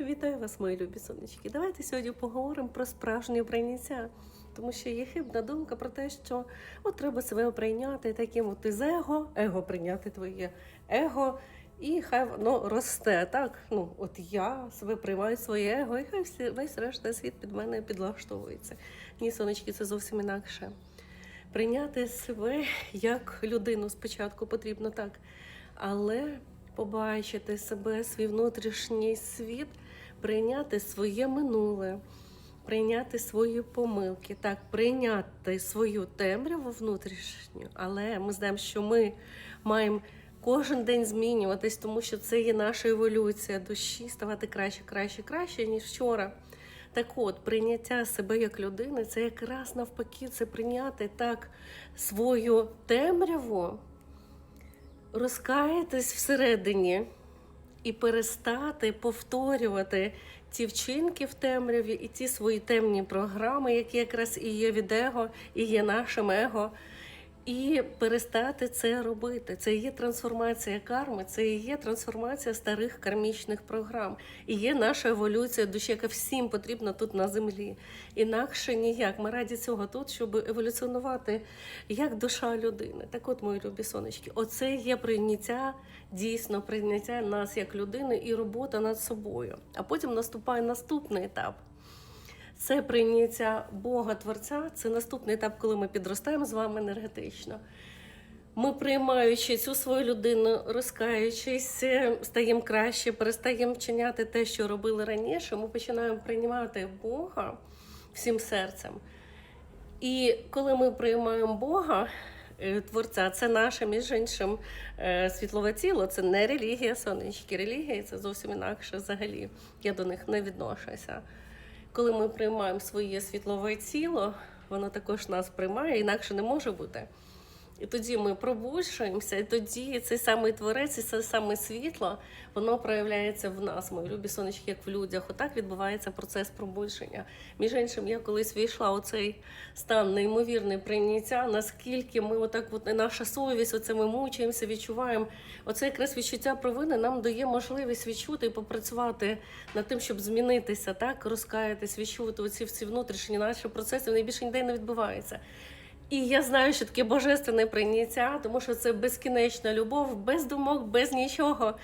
Вітаю вас, мої любі сонечки. Давайте сьогодні поговоримо про справжнє прийняття. Тому що є хибна думка про те, що от треба себе прийняти таким от із его, его прийняти твоє его, і хай воно росте. Так, ну от я себе приймаю своє его, і хай всі, весь решта світ під мене підлаштовується. Ні, сонечки, це зовсім інакше. Прийняти себе як людину спочатку потрібно так, але побачити себе, свій внутрішній світ, прийняти своє минуле, прийняти свої помилки, так, прийняти свою темряву внутрішню, але ми знаємо, що ми маємо. Кожен день змінюватись, тому що це є наша еволюція душі, ставати краще, краще, краще, ніж вчора. Так от, прийняття себе як людини це якраз навпаки, це прийняти так свою темряву, розкаятись всередині і перестати повторювати ті вчинки в темряві і ті свої темні програми, які якраз і є від его, і є нашим его. І перестати це робити. Це є трансформація карми, це є трансформація старих кармічних програм. І є наша еволюція душі, яка всім потрібна тут на землі. Інакше ніяк. Ми раді цього тут, щоб еволюціонувати як душа людини. Так от, мої любі сонечки, оце є прийняття, дійсно прийняття нас як людини і робота над собою. А потім наступає наступний етап. Це прийняття Бога Творця. Це наступний етап, коли ми підростаємо з вами енергетично. Ми, приймаючи цю свою людину, розкаючись, е, стаємо краще, перестаємо вчиняти те, що робили раніше. Ми починаємо приймати Бога всім серцем. І коли ми приймаємо Бога, е, Творця, це наше, між іншим, е, світлове тіло, це не релігія, сонечки. Релігія це зовсім інакше взагалі. Я до них не відношуся. Коли ми приймаємо своє світлове тіло, воно також нас приймає, інакше не може бути. І тоді ми пробуджуємося, і тоді цей самий творець, і це саме світло, воно проявляється в нас, мої любі сонечки, як в людях. Отак відбувається процес пробудження. Між іншим, я колись війшла у цей стан неймовірне прийняття, наскільки ми отак, от наша совість, оце ми мучаємося, відчуваємо. Оце якраз відчуття провини нам дає можливість відчути і попрацювати над тим, щоб змінитися, так розкаятись, відчути оці всі внутрішні наші процеси, вони більше ніде не відбуваються. І я знаю, що таке божественне прийняття, тому що це безкінечна любов, без думок, без нічого.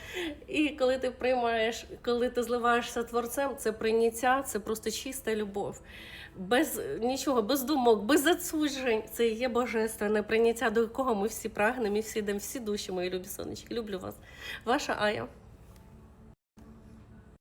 І коли ти приймаєш, коли ти зливаєшся творцем, це прийняття, це просто чиста любов. Без нічого, без думок, без засуджень. Це є божественне прийняття, до якого ми всі прагнемо і всі йдемо, всі душі, мої любі сонечки. Люблю вас. Ваша Ая.